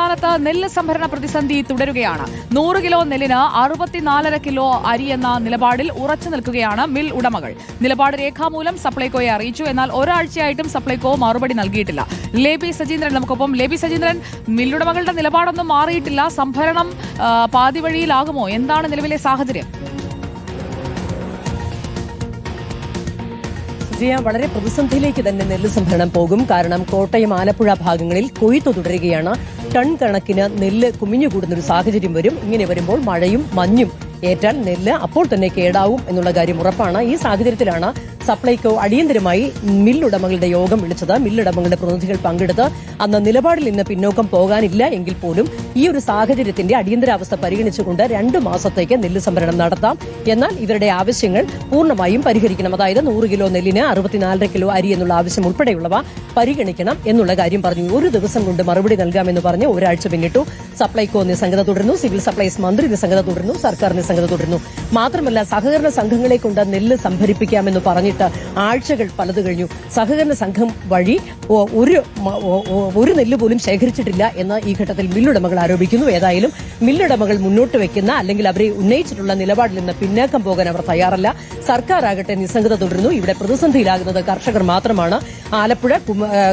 സംസ്ഥാനത്ത് നെല്ല് സംഭരണ പ്രതിസന്ധി തുടരുകയാണ്. നൂറ് കിലോ നെല്ലിന് അറുപത്തിനാലര കിലോ അരി എന്ന നിലപാടിൽ ഉറച്ചു നിൽക്കുകയാണ് മിൽ ഉടമകൾ. നിലപാട് രേഖാമൂലം സപ്ലൈകോയെ അറിയിച്ചു. എന്നാൽ ഒരാഴ്ചയായിട്ടും സപ്ലൈകോ മറുപടി നൽകിയിട്ടില്ല. ലേബി സജീന്ദ്രൻ നമുക്കൊപ്പം ലേബി സജീന്ദ്രൻ മില്ലുടമകളുടെ നിലപാടൊന്നും മാറിയിട്ടില്ല. സംഭരണം പാതിവഴിയിലാകുമോ? പാതി വഴിയിലാകുമോ എന്താണ് നിലവിലെ സാഹചര്യം? വളരെ പ്രതിസന്ധിയിലേക്ക് തന്നെ നെല്ല് സംഭരണം പോകും. കാരണം കോട്ടയം ആലപ്പുഴ ഭാഗങ്ങളിൽ കൊയ്ത്തു തുടരുകയാണ്. ടൺ കണക്കിന് നെല്ല് കുമിഞ്ഞുകൂടുന്ന ഒരു സാഹചര്യം വരും. ഇങ്ങനെ വരുമ്പോൾ മഴയും മഞ്ഞും ഏറ്റാൽ നെല്ല് അപ്പോൾ തന്നെ കേടാവും എന്നുള്ള കാര്യം ഉറപ്പാണ്. ഈ സാഹചര്യത്തിലാണ് സപ്ലൈകോ അടിയന്തരമായി മില്ലുടമകളുടെ യോഗം വിളിച്ചത്. മില്ലുടമകളുടെ പ്രതിനിധികൾ പങ്കെടുത്ത് അന്ന് നിലപാടിൽ നിന്ന് പിന്നോക്കം പോകാനില്ല എങ്കിൽ പോലും ഈ ഒരു സാഹചര്യത്തിന്റെ അടിയന്തരാവസ്ഥ പരിഗണിച്ചുകൊണ്ട് രണ്ടു മാസത്തേക്ക് നെല്ല് സംഭരണം നടത്താം. എന്നാൽ ഇവരുടെ ആവശ്യങ്ങൾ പൂർണമായും പരിഹരിക്കണം. അതായത് നൂറ് കിലോ നെല്ലിന് അറുപത്തിനാലര കിലോ അരി എന്നുള്ള ആവശ്യം ഉൾപ്പെടെയുള്ളവ പരിഗണിക്കണം എന്നുള്ള കാര്യം പറഞ്ഞു. ഒരു ദിവസം കൊണ്ട് മറുപടി നൽകാമെന്ന് പറഞ്ഞ് ഒരാഴ്ച പിന്നിട്ടു. സപ്ലൈകോ നിസ്സംഗത തുടരുന്നു. സിവിൽ സപ്ലൈസ് മന്ത്രി നിസ്സംഗത തുടരുന്നു. സർക്കാർ നിസ്സംഗത തുടരുന്നു. മാത്രമല്ല സഹകരണ സംഘങ്ങളെ കൊണ്ട് നെല്ല് സംഭരിപ്പിക്കാമെന്ന് പറഞ്ഞിട്ട് ആഴ്ചകൾ പലത് കഴിഞ്ഞു. സഹകരണ സംഘം വഴി ഒരു ഒരു നെല്ല് പോലും ശേഖരിച്ചിട്ടില്ല എന്ന് ഈ ഘട്ടത്തിൽ മില്ലുടമകൾ ആരോപിക്കുന്നു. ഏതായാലും മില്ലുടമകൾ മുന്നോട്ട് വെക്കുന്ന അല്ലെങ്കിൽ അവരെ ഉന്നയിച്ചിട്ടുള്ള നിലപാടിൽ നിന്ന് പിന്നാക്കം പോകാൻ അവർ തയ്യാറല്ല. സർക്കാർ ആകട്ടെ നിസ്സംഗത തുടരുന്നു. ഇവിടെ പ്രതിസന്ധിയിലാകുന്നത് കർഷകർ മാത്രമാണ്. ആലപ്പുഴ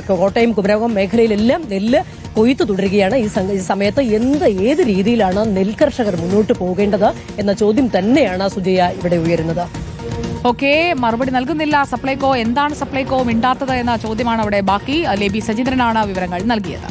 കോട്ടയം കുമരകം മേഖലയിലെല്ലാം നെല്ല് കൊയ്ത്തു തുടരുകയാണ് ഈ സമയത്ത് എന്ത് ഏത് രീതിയിലാണ് നെൽകർഷകർ മുന്നോട്ട് പോകേണ്ടത് എന്ന ചോദ്യം തന്നെയാണ് സുജയ ഇവിടെ ഉയരുന്നത്. ഓക്കെ മറുപടി നൽകുന്നില്ല. സപ്ലൈകോ എന്താണ് സപ്ലൈകോ മിണ്ടാത്തത് എന്ന ചോദ്യമാണ് അവിടെ ബാക്കി. ലേബി സജീന്ദ്രനാണ് വിവരങ്ങൾ നൽകിയത്.